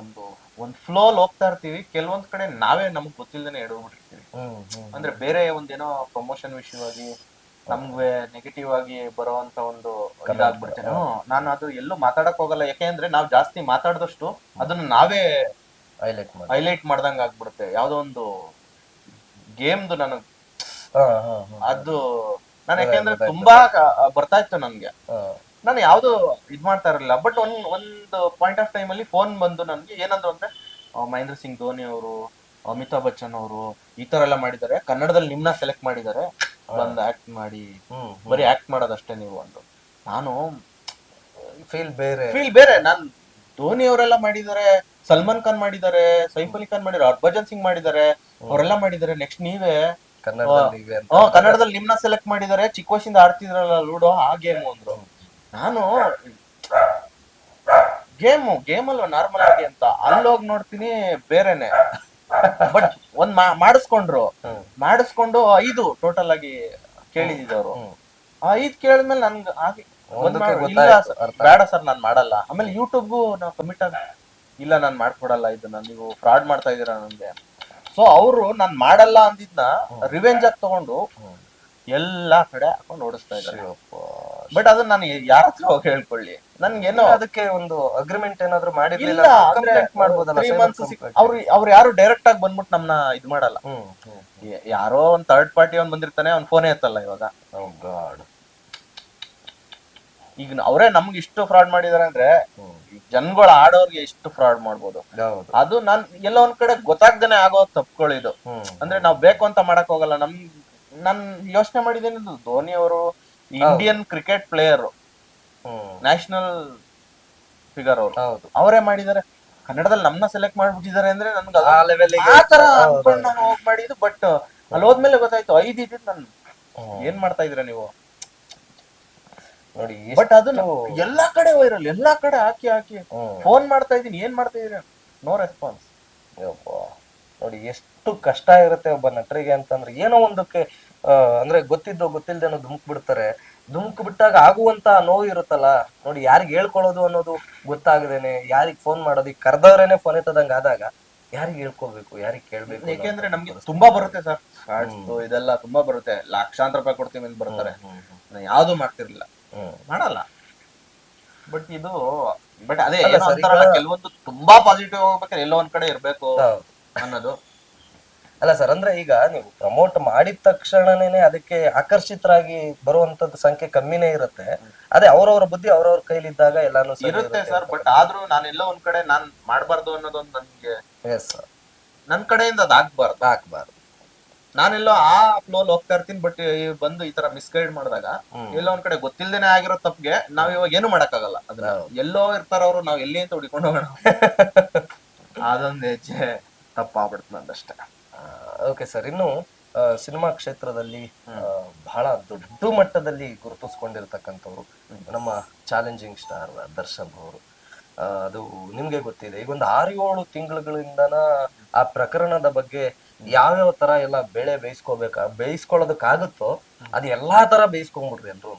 ಒಂದು ಒಂದ್ ಫ್ಲೋ ಹೋಗ್ತಾ ಇರ್ತೀವಿ. ಕೆಲವೊಂದ್ ಕಡೆ ನಾವೇ ನಮ್ಗ್ ಗೊತ್ತಿಲ್ದೇನೆ ಎಡೋಗ್ಬಿಟ್ಟಿರ್ತೀವಿ ಅಂದ್ರೆ ಬೇರೆ ಒಂದೇನೋ ಪ್ರಮೋಷನ್ ವಿಷಯವಾಗಿ ನಮ್ಗೆ ನೆಗೆಟಿವ್ ಆಗಿ ಬರುವಂತ ಒಂದು ಇದಾಗ್ಬಿಡ್ತೇನೆ ನಾನು ಅದು ಎಲ್ಲೂ ಮಾತಾಡಕ್ ಹೋಗಲ್ಲ. ಯಾಕೆಂದ್ರೆ ನಾವ್ ಜಾಸ್ತಿ ಮಾತಾಡ್ದಷ್ಟು ಅದನ್ನ ನಾವೇ ಹೈಲೈಟ್ ಹೈಲೈಟ್ ಮಾಡ್ದಂಗ ಆಗ್ಬಿಡುತ್ತೆ. ಯಾವ್ದೋ ಒಂದು ಗೇಮ್ದು ನನಗ್ ಅದು ನಾನು ಯಾಕೆಂದ್ರೆ ತುಂಬಾ ಬರ್ತಾ ಇತ್ತು ನನ್ಗೆ. ನಾನು ಯಾವ್ದು ಇದ್ ಮಾಡ್ತಾ ಇರಲಿಲ್ಲ ಬಟ್ ಒಂದ್ ಒಂದು ಪಾಯಿಂಟ್ ಆಫ್ ಟೈಮ್ ಅಲ್ಲಿ ಫೋನ್ ಬಂದು ನನ್ಗೆ ಏನಂದ್ರು ಅಂದ್ರೆ ಆ, ಮಹೇಂದ್ರ ಸಿಂಗ್ ಧೋನಿ ಅವರು ಅಮಿತಾಬ್ ಬಚ್ಚನ್ ಅವರು ಈ ತರ ಎಲ್ಲ ಮಾಡಿದ್ದಾರೆ. ಕನ್ನಡದಲ್ಲಿ ನಿಮ್ನ ಸೆಲೆಕ್ಟ್ ಮಾಡಿದ್ದಾರೆ. ಬಂದು ಆಕ್ಟ್ ಮಾಡಿ. ಹ್ಮ್ ಬರೀ ಆಕ್ಟ್ ಮಾಡೋದಷ್ಟೇ ನೀವು ಅಂದ್ರು ನಾನು ಫೀಲ್ ಬೇರೆ. ಫೀಲ್ ಬೇರೆ. ನಾನ್ ಧೋನಿ ಅವರೆಲ್ಲ ಮಾಡಿದ್ದಾರೆ ಸಲ್ಮಾನ್ ಖಾನ್ ಮಾಡಿದ್ದಾರೆ ಸೈಫ್ ಅಲಿ ಖಾನ್ ಮಾಡಿದ್ದಾರೆ ಹರ್ಭಜನ್ ಸಿಂಗ್ ಮಾಡಿದ್ದಾರೆ. ಅವರೆಲ್ಲ ಮಾಡಿದ್ದಾರೆ. ನೆಕ್ಸ್ಟ್ ನೀವೇ. ಕನ್ನಡದಲ್ಲಿ ಇವೆ ಅಂತ. ಹ್ಮ್ ಕನ್ನಡದಲ್ಲಿ ನಿಮ್ನ ಸೆಲೆಕ್ಟ್ ಮಾಡಿದ್ದಾರೆ. ಚಿಕ್ಕ ವಯಸ್ಸಿಂದ ಆಡ್ತಿದ್ರಲ್ಲ ಲೂಡೋ ಆ ಗೇಮ್ ಅಂದ್ರು ನಾನು ಗೇಮು ಗೇಮ್ ಅಲ್ವಾ ನಾರ್ಮಲ್ ಆಗಿ ಅಂತ? ಅಲ್ಲೋಗಿ ನೋಡ್ತೀನಿ ಬೇರೆನೆ. ಬಟ್ ಒಂದ್ ಮಾಡಿಸ್ಕೊಂಡ್ರು. ಮಾಡಿಸ್ಕೊಂಡು ಐದು ಟೋಟಲ್ ಆಗಿ. ಆ ಐದ್ ಕೇಳಿದ್ಮೇಲೆ ನನ್ಗೆ ಆಗಿ ಬೇಡ ಸರ್ ನಾನ್ ಮಾಡಲ್ಲ. ಆಮೇಲೆ ಯೂಟ್ಯೂಬ್ಗೂ ನಾವು ಕಮಿಟ್ ಆಗ ಇಲ್ಲ ನಾನ್ ಮಾಡ್ಕೊಡಲ್ಲ ಇದನ್ನ. ನೀವು ಫ್ರಾಡ್ ಮಾಡ್ತಾ ಇದೀರಾ ನನ್ಗೆ ಸೊ ಅವರು ನಾನ್ ಮಾಡಲ್ಲ ಅಂದಿದ್ನ ರಿವೆಂಜ್ ಆಗಿ ತಗೊಂಡು. ಎಲ್ಲಾ ಕಡೆ ಹಾಕೊಂಡು ಓಡಿಸ್ತಾ ಇದ್ದಾರೆ. ಬಟ್ ಅದನ್ನ ನಾನು ಯಾರ ಹತ್ರ ಹೋಗಿ ಹೇಳ್ಕೊಳ್ಳಿ. ನನ್ಗೇನೋ ಅದಕ್ಕೆ ಒಂದು ಅಗ್ರಿಮೆಂಟ್ ಏನಾದ್ರು ಮಾಡಿರ್ಲಿಲ್ಲ ಇಲ್ಲ ಅಂದ್ರೆ ಕಂಪ್ಲೇಂಟ್ ಮಾಡ್ಬೋದಲ್ಲ ಅವ್ರು ಅವ್ರು ಯಾರು ಡೈರೆಕ್ಟ್ ಆಗಿ ಬಂದ್ಬಿಟ್ಟು ನಮ್ನ ಇದ್ ಮಾಡಲ್ಲ. ಯ- ಯಾರೋ ಒಂದ್ ಥರ್ಡ್ ಪಾರ್ಟಿ ಅವ್ನ್ ಬಂದಿರ್ತಾನೆ ಅವ್ನ್ ಫೋನೇ ಎತ್ತಲ್ಲ ಇವಾಗ. Oh. ಈಗ ಅವರೇ ನಮ್ಗೆ ಇಷ್ಟು ಫ್ರಾಡ್ ಮಾಡಿದಾರೆ ಅಂದ್ರೆ. ಜನಗಳು ಆಡೋರ್ಗೆ ಎಷ್ಟು ಫ್ರಾಡ್ ಮಾಡ್ಬೋದು. ಹೌದು. ಅದು ನಾನ್ ಎಲ್ಲ ಒಂದ್ ಕಡೆ ಗೊತ್ತಾಗ್ದೇನೆ ಆಗೋ ತಪ್ಪುಗಳು ಇದು ಅಂದ್ರೆ ನಾವ್ ಬೇಕು ಅಂತ ಮಾಡಕ್ ಹೋಗಲ್ಲ. ನಮ್ ನಾನ್ ಯೋಚನೆ ಮಾಡಿದ್ದೇನೆ ಧೋನಿ ಅವರು Indian cricket player national figure ಅವರು. ಅವರೇ ಮಾಡಿದ್ದಾರೆ. ಕನ್ನಡದಲ್ಲಿ ನಮ್ನ ಸೆಲೆಕ್ಟ್ ಮಾಡ್ಬಿಟ್ಟಿದ್ದಾರೆ ಅಂದ್ರೆ ನನ್ಗೆ ಆ ಲೆವೆಲ್ ಆ ತರ ಅನ್ಕೊಂಡು ನಾನು ಹೋಗ್ ಮಾಡಿದ್ದು ಬಟ್ ಅಲ್ಲಿ ಹೋದ್ಮೇಲೆ ಗೊತ್ತಾಯ್ತು ಐದು ಇದ್ದಿದ್ ನಾನು ಏನ್ ಮಾಡ್ತಾ ಇದ್ರ ನೀವು? ನೋಡಿ ಬಟ್ ಅದು ಎಲ್ಲಾ ಕಡೆ ವೈರಲ್ ಎಲ್ಲಾ ಕಡೆ ಹಾಕಿ ಹಾಕಿ ಫೋನ್ ಮಾಡ್ತಾ ಇದೀನಿ ಏನ್ ಮಾಡ್ತಾ ಇದೀರ ನೋ ರೆಸ್ಪಾನ್ಸ್. ನೋಡಿ ಎಷ್ಟು ಕಷ್ಟ ಇರುತ್ತೆ ಒಬ್ಬ ನಟರಿಗೆ ಅಂತಂದ್ರೆ ಏನೋ ಒಂದಕ್ಕೆ ಅಂದ್ರೆ ಗೊತ್ತಿದ್ದೋ ಗೊತ್ತಿಲ್ದೇನೋ ಧುಮುಕ್ ಬಿಡ್ತಾರೆ. ಧುಮುಕ್ ಬಿಟ್ಟಾಗ ಆಗುವಂತ ನೋವು ಇರುತ್ತಲ್ಲ. ನೋಡಿ ಯಾರಿಗೆ ಹೇಳ್ಕೊಳ್ಳೋದು ಅನ್ನೋದು ಗೊತ್ತಾಗದೇನೆ ಯಾರಿಗೆ ಫೋನ್ ಮಾಡೋದು ಈಗ ಕರ್ದವ್ರೇನೆ ಫೋನ್ ಎತ್ತದಂಗ ಆದಾಗ ಯಾರಿಗೆ ಹೇಳ್ಕೊಬೇಕು ಯಾರಿಗೆ ಕೇಳ್ಬೇಕು ಯಾಕೆಂದ್ರೆ ನಮ್ಗೆ ತುಂಬಾ ಬರುತ್ತೆ ಸರ್. ಕಾರ್ಡ್ಸ್ ಇದೆಲ್ಲ ತುಂಬಾ ಬರುತ್ತೆ. ಲಕ್ಷಾಂತರ ರೂಪಾಯಿ ಕೊಡ್ತೀವಿ ಅಂತ ಬರ್ತಾರೆ. ಯಾವ್ದು ಮಾಡ್ತಿರ್ಲಿಲ್ಲ. ಮಾಡಲ್ಲ. ಬಟ್ ಇದು ಬಟ್ ಅದೇ ಕೆಲವೊಂದು ತುಂಬಾ ಪಾಸಿಟಿವ್ ಹೋಗ್ಬೇಕಾದ್ರೆ ಎಲ್ಲೋ ಒಂದ್ ಕಡೆ ಇರ್ಬೇಕು. ಅನ್ನೋದು. ಅಲ್ಲ ಸರ್ ಅಂದ್ರೆ ಈಗ ನೀವು ಪ್ರಮೋಟ್ ಮಾಡಿದ ತಕ್ಷಣನೇ ಅದಕ್ಕೆ ಆಕರ್ಷಿತರಾಗಿ ಬರುವಂತದ್ದು ಸಂಖ್ಯೆ ಕಮ್ಮಿನೇ ಇರುತ್ತೆ. ಅದೇ ಅವ್ರವ್ರ ಬುದ್ಧಿ ಅವ್ರವ್ರ ಕೈಲಿದ್ದಾಗ ಎಲ್ಲಾನು ಸರಿ ಇರುತ್ತೆ ಸರ್ ಬಟ್ ಆದ್ರೂ ನಾನು ಎಲ್ಲೋ ಒಂದ್ ಕಡೆ ನಾನ್ ಮಾಡಬಾರ್ದು ಅನ್ನೋದೊಂದು ನನ್ಗೆ ಎಸ್ ಸರ್ ನನ್ ಕಡೆಯಿಂದ ಅದ್ ಆಗ್ಬಾರ್ದು. ಹಾಕ್ಬಾರ್ದು ನಾನೆಲ್ಲೋ ಆ ಫ್ಲೋಲ್ ಹೋಗ್ತಾ ಇರ್ತೀನಿ ಬಟ್ ಬಂದು ಈ ತರ ಮಿಸ್ಗೈಡ್ ಮಾಡಿದಾಗ ಎಲ್ಲ ಎಲ್ಲೋ ಒಂದ್ ಕಡೆ ಗೊತ್ತಿಲ್ದೇನೆ ಆಗಿರೋ ತಪ್ಪಿಗೆ ನಾವ್ ಇವಾಗ ಏನು ಮಾಡಕ್ಕಾಗಲ್ಲ. ಅದ್ರ ಎಲ್ಲೋ ಇರ್ತಾರ ಅವ್ರು ನಾವ್ ಎಲ್ಲಿ ಅಂತ ಹುಡ್ಕೊಂಡು ಹೋಗೋಣ. ಅದೊಂದ್ ಹೆಜ್ಜೆ. ತಪ್ಪಾಗ್ಬಿಡ್ತು ನಂದಷ್ಟೇ ಓಕೆ ಸರ್ ಇನ್ನು ಸಿನಿಮಾ ಕ್ಷೇತ್ರದಲ್ಲಿ ಬಹಳ ದೊಡ್ಡ ಮಟ್ಟದಲ್ಲಿ ಗುರುತಿಸ್ಕೊಂಡಿರ್ತಕ್ಕಂಥವ್ರು ನಮ್ಮ ಚಾಲೆಂಜಿಂಗ್ ಸ್ಟಾರ್ ದರ್ಶನ್ ಅವರು. ಅದು ನಿಮ್ಗೆ ಗೊತ್ತಿದೆ. ಈಗ ಒಂದು ಆರು ಏಳು ತಿಂಗಳುಗಳಿಂದನ ಆ ಪ್ರಕರಣದ ಬಗ್ಗೆ ಯಾವ್ಯಾವ ತರ ಎಲ್ಲ ಬೆಳೆ ಬೇಯಿಸ್ಕೋಬೇಕ ಬೇಯಿಸ್ಕೊಳ್ಳೋದಕ್ಕಾಗುತ್ತೋ ಅದು ಎಲ್ಲಾ ತರ ಬೇಯಿಸ್ಕೊಂಡ್ಬಿಡ್ರಿ ಎಲ್ರು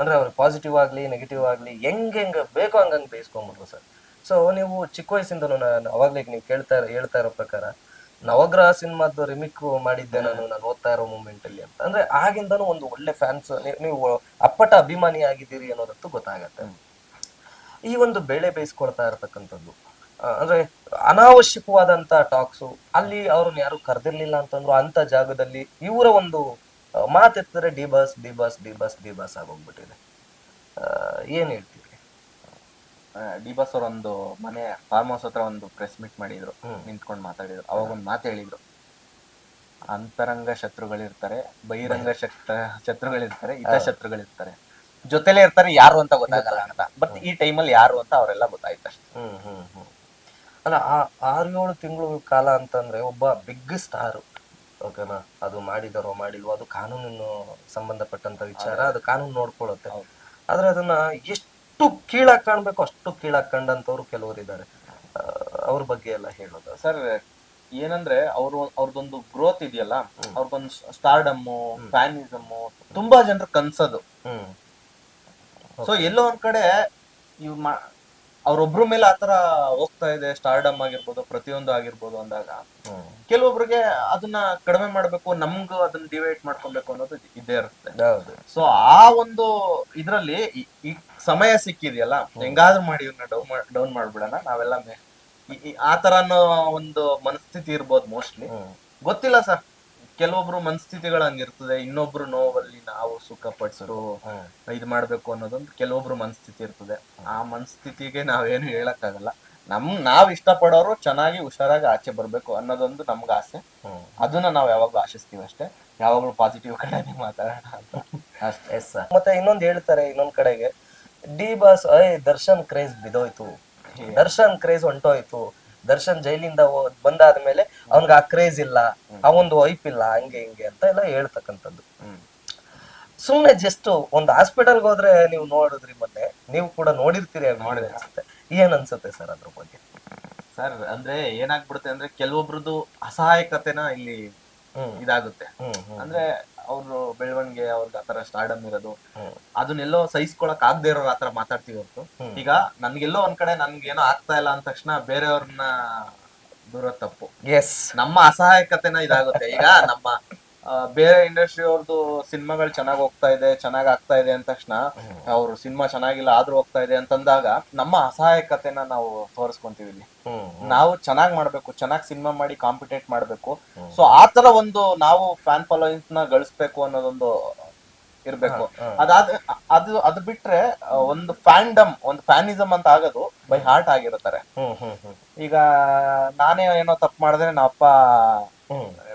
ಅಂದ್ರೆ ಅವ್ರಿಗೆ ಪಾಸಿಟಿವ್ ಆಗ್ಲಿ ನೆಗೆಟಿವ್ ಆಗ್ಲಿ ಹೆಂಗ್ ಹೆಂಗ್ ಬೇಕೋ ಹಂಗಂಗ್ ಬೇಯಿಸ್ಕೊಂಡ್ಬಿಟ್ರು ಸರ್ ಸೊ ನೀವು ಚಿಕ್ಕ ವಯಸ್ಸಿಂದನೂ ನಾನು ಅವಾಗ್ಲೇ ನೀವು ಕೇಳ್ತಾ ಹೇಳ್ತಾ ಇರೋ ಪ್ರಕಾರ, ನವಗ್ರಹ ಸಿನಿಮಾದ ರಿಮಿಕ್ ಮಾಡಿದ್ದೆ ನಾನು ನಾನು ಓದ್ತಾ ಇರೋ ಮೂಮೆಂಟ್ ಅಲ್ಲಿ ಅಂತ. ಅಂದ್ರೆ ಆಗಿಂದನೂ ಒಂದು ಒಳ್ಳೆ ಫ್ಯಾನ್ಸ್ ನೀವು ಅಪ್ಪಟ ಅಭಿಮಾನಿ ಆಗಿದ್ದೀರಿ ಅನ್ನೋದಂತೂ ಗೊತ್ತಾಗತ್ತೆ. ಈ ಒಂದು ಬೆಳೆ ಬೇಯಿಸ್ಕೊಳ್ತಾ ಇರತಕ್ಕಂಥದ್ದು ಅಂದ್ರೆ ಅನಾವಶ್ಯಕವಾದಂತ ಟಾಕ್ಸು ಅಲ್ಲಿ ಅವ್ರನ್ನ ಯಾರು ಕರೆದಿರ್ಲಿಲ್ಲ ಅಂತಂದ್ರು ಅಂತ ಜಾಗದಲ್ಲಿ ಇವರ ಒಂದು ಮಾತೆತ್ತರೆ D boss D boss D boss D boss ಆಗೋಗ್ಬಿಟ್ಟಿದೆ. ಏನ್ ಹೇಳ್ತೀರಿ? ಡಿ ಬಾಸ್ ಅವ್ರ ಒಂದು ಮನೆ ಫಾರ್ಮ್ ಹೌಸ್ ಹತ್ರ ಒಂದು ಪ್ರೆಸ್ ಮೀಟ್ ಮಾಡಿದ್ರು. ನಿಂತ್ಕೊಂಡು ಮಾತಾಡಿದ್ರು. ಅವಾಗ ಒಂದ್ ಮಾತು ಹೇಳಿದ್ರು. ಅಂತರಂಗ ಶತ್ರುಗಳಿರ್ತಾರೆ ಬಹಿರಂಗ ಶಕ್ತ ಶತ್ರುಗಳಿರ್ತಾರೆ ಹಿತ ಶತ್ರುಗಳಿರ್ತಾರೆ. ಜೊತೆಲೇ ಇರ್ತಾರೆ ಯಾರು ಅಂತ ಗೊತ್ತಾಗಲ್ಲ ಅಂತ. ಬಟ್ ಈ ಟೈಮಲ್ಲಿ ಯಾರು ಅಂತ ಅವರೆಲ್ಲ ಗೊತ್ತಾಯ್ತು ಅಷ್ಟೇ. ಹ್ಮ್ ಹ್ಮ್ ಹ್ಮ್. ಅಲ್ಲ ಆ ಆರು ಏಳು ತಿಂಗಳು ಕಾಲ ಅಂತಂದ್ರೆ ಒಬ್ಬ ಬಿಗ್ ಸ್ಟಾರ್ ಓಕೆನಾ ಅದು ಮಾಡಿದಾರೋ ಮಾಡಿಲ್ವೋ ಅದು ಕಾನೂನಿನ ಸಂಬಂಧಪಟ್ಟಂತ ವಿಚಾರ. ಅದು ಕಾನೂನು ನೋಡ್ಕೊಳ್ಳುತ್ತೆ. ಆದ್ರೆ ಅದನ್ನ ಎಷ್ಟು ಕೀಳಾಗ್ ಕಾಣ್ಬೇಕು ಅಷ್ಟು ಕೀಳಾಗಿ ಕಂಡಂತವ್ರು ಕೆಲವರು ಇದ್ದಾರೆ. ಅವ್ರ ಬಗ್ಗೆ ಎಲ್ಲ ಹೇಳೋದು. ಸರ್ ಏನಂದ್ರೆ ಅವರು ಅವ್ರದೊಂದು ಗ್ರೋತ್ ಇದೆಯಲ್ಲ ಅವ್ರದೊಂದು ಸ್ಟಾರ್ಡಮ್ಮು ಫ್ಯಾನಿಸಮ್ಮು ತುಂಬಾ ಜನರು ಕನ್ಸದು. ಸೊ ಎಲ್ಲೋ ಒಂದ್ ಕಡೆ ಇವ್ ಅವ್ರೊಬ್ರ ಮೇಲೆ ಆತರ ಹೋಗ್ತಾ ಇದೆ ಸ್ಟಾರ್ಡಮ್ ಆಗಿರ್ಬೋದು ಪ್ರತಿಯೊಂದು ಆಗಿರ್ಬೋದು ಅಂದಾಗ ಕೆಲವೊಬ್ರಿಗೆ ಅದನ್ನ ಕಡಿಮೆ ಮಾಡ್ಬೇಕು ನಮ್ಗೂ ಅದನ್ನ ಡಿವೈಡ್ ಮಾಡ್ಕೊಬೇಕು ಅನ್ನೋದು ಇದ್ದೇ ಇರುತ್ತೆ. ಸೊ ಆ ಒಂದು ಇದ್ರಲ್ಲಿ ಈ- ಸಮಯ ಸಿಕ್ಕಿದೆಯಲ್ಲ ಹೆಂಗಾದ್ರೂ ಮಾಡಿ ಇವ್ನ ಡೌನ್ ಡೌನ್ ಮಾಡ್ಬಿಡೋಣ ನಾವೆಲ್ಲ ಆ ತರ ಅನ್ನೋ ಒಂದು ಮನಸ್ಥಿತಿ ಇರ್ಬೋದು ಮೋಸ್ಟ್ಲಿ ಗೊತ್ತಿಲ್ಲ ಸರ್ ಕೆಲವೊಬ್ರು ಮನಸ್ಥಿತಿಗಳು ಹಂಗಿರ್ತದೆ ಇನ್ನೊಬ್ರು ನೋವಲ್ಲಿ ನಾವು ಸುಖ ಪಟ್ಟು ಇದ್ ಮಾಡ್ಬೇಕು ಅನ್ನೋದೊಂದು ಕೆಲವೊಬ್ರು ಮನಸ್ಥಿತಿ ಇರ್ತದೆ. ಆ ಮನಸ್ಥಿತಿಗೆ ನಾವೇನು ಹೇಳಕ್ಕಾಗಲ್ಲ. ನಮ್ ನಾವ್ ಇಷ್ಟಪಡೋರು ಚೆನ್ನಾಗಿ ಹುಷಾರಾಗಿ ಆಚೆ ಬರ್ಬೇಕು ಅನ್ನೋದೊಂದು ನಮ್ಗೆ ಆಸೆ. ಅದನ್ನ ನಾವ್ ಯಾವಾಗ್ಲೂ ಆಶಿಸ್ತೀವಿ ಅಷ್ಟೇ. ಯಾವಾಗ್ಲೂ ಪಾಸಿಟಿವ್ ಕಡೆ ಮಾತಾಡೋಣ ಅಂತ. ಅಷ್ಟೇ. ಎಸ್ ಮತ್ತೆ ಇನ್ನೊಂದ್ ಹೇಳ್ತಾರೆ ಇನ್ನೊಂದ್ ಕಡೆಗೆ. ಡಿ ಬಾಸ್ ಐ ದರ್ಶನ್ ಕ್ರೇಜ್ ಬಿದೋಯ್ತು ದರ್ಶನ್ ಕ್ರೇಜ್ ಹೊಂಟೋಯ್ತು. ದರ್ಶನ್ ಜೈಲಿಂದ ಬಂದಾದ ಮೇಲೆ ಅವನ್ಗೆ ಆ ಕ್ರೇಜ್ ಇಲ್ಲ ಆ ಒಂದು ವೈಪ್ ಇಲ್ಲ ಹಂಗೆ ಹಿಂಗೆ ಅಂತ ಎಲ್ಲ ಹೇಳ್ತಕ್ಕಂಥದ್ದು. ಸುಮ್ನೆ ಜಸ್ಟ್ ಒಂದು ಹಾಸ್ಪಿಟಲ್ಗೆ ಹೋದ್ರೆ ನೀವು ನೋಡಿದ್ರಿ ಮೊನ್ನೆ ನೀವು ಕೂಡ ನೋಡಿರ್ತೀರಿ ನೋಡಿದ್ರೆ ಅನ್ಸುತ್ತೆ. ಏನ್ ಅನ್ಸುತ್ತೆ ಸರ್ ಅದ್ರ ಬಗ್ಗೆ? ಸರ್ ಅಂದ್ರೆ ಏನಾಗ್ಬಿಡುತ್ತೆ ಅಂದ್ರೆ ಕೆಲವೊಬ್ರದ್ದು ಅಸಹಾಯಕತೆನ ಇಲ್ಲಿ ಇದಾಗುತ್ತೆ. ಅಂದ್ರೆ ಅವ್ರು ಬೆಳವಣಿಗೆ ಅವ್ರಿಗೆ ಆತರ ಸ್ಟಾರ್ಡಮ್ ಇರೋದು. ಅದನ್ನೆಲ್ಲೋ ಸಹಿಸ್ಕೊಳಕ್ ಆಗದೆ ಇರೋರು ಆತರ ಮಾತಾಡ್ತೀವಿ ಹೊರತು. ಈಗ ನನ್ಗೆಲ್ಲೋ ಒಂದ್ ಕಡೆ ನನ್ಗೇನೋ ಆಗ್ತಾ ಇಲ್ಲ ಅಂದ ತಕ್ಷಣ ಬೇರೆಯವ್ರನ್ನ ದೂರ ತಪ್ಪು. ಎಸ್ ನಮ್ಮ ಅಸಹಾಯಕತೆನ ಇದಾಗುತ್ತೆ. ಈಗ ನಮ್ಮ ಬೇರೆ ಇಂಡಸ್ಟ್ರಿ ಅವ್ರದ್ದು ಸಿನಿಮಾಗಳು ಚೆನ್ನಾಗಿ ಹೋಗ್ತಾ ಇದೆ ಚೆನ್ನಾಗಿ ಆಗ್ತಾ ಇದೆ ಅಂದ ತಕ್ಷಣ ಅವ್ರ ಸಿನಿಮಾ ಚೆನ್ನಾಗಿಲ್ಲ ಆದ್ರೂ ಹೋಗ್ತಾ ಇದೆ ಅಂತಂದಾಗ ನಮ್ಮ ಅಸಹಾಯಕತೆನ ನಾವು ತೋರಿಸ್ಕೊಂತೀವಿ ಇಲ್ಲಿ. ನಾವು ಚೆನ್ನಾಗಿ ಮಾಡ್ಬೇಕು ಚೆನ್ನಾಗಿ ಸಿನಿಮಾ ಮಾಡಿ ಕಾಂಪಿಟೇಟ್ ಮಾಡ್ಬೇಕು. ಸೊ ಆತರ ಒಂದು ನಾವು ಫ್ಯಾನ್ ಫಾಲೋಯಿಂಗ್ನ ಗಳಿಸ್ಬೇಕು ಅನ್ನೋದೊಂದು ಇರ್ಬೇಕು. ಅದಾದ ಅದು ಅದು ಬಿಟ್ರೆ ಒಂದು ಫ್ಯಾಂಡಮ್ ಒಂದು ಫ್ಯಾನಿಸಮ್ ಅಂತ ಆಗೋದು ಬೈ ಹಾರ್ಟ್ ಆಗಿರ್ತಾರೆ ಹ್ಮ್ ಈಗ ನಾನೇ ಏನೋ ತಪ್ಪು ಮಾಡಿದ್ರೆ ನಮ್ಮ ಅಪ್ಪ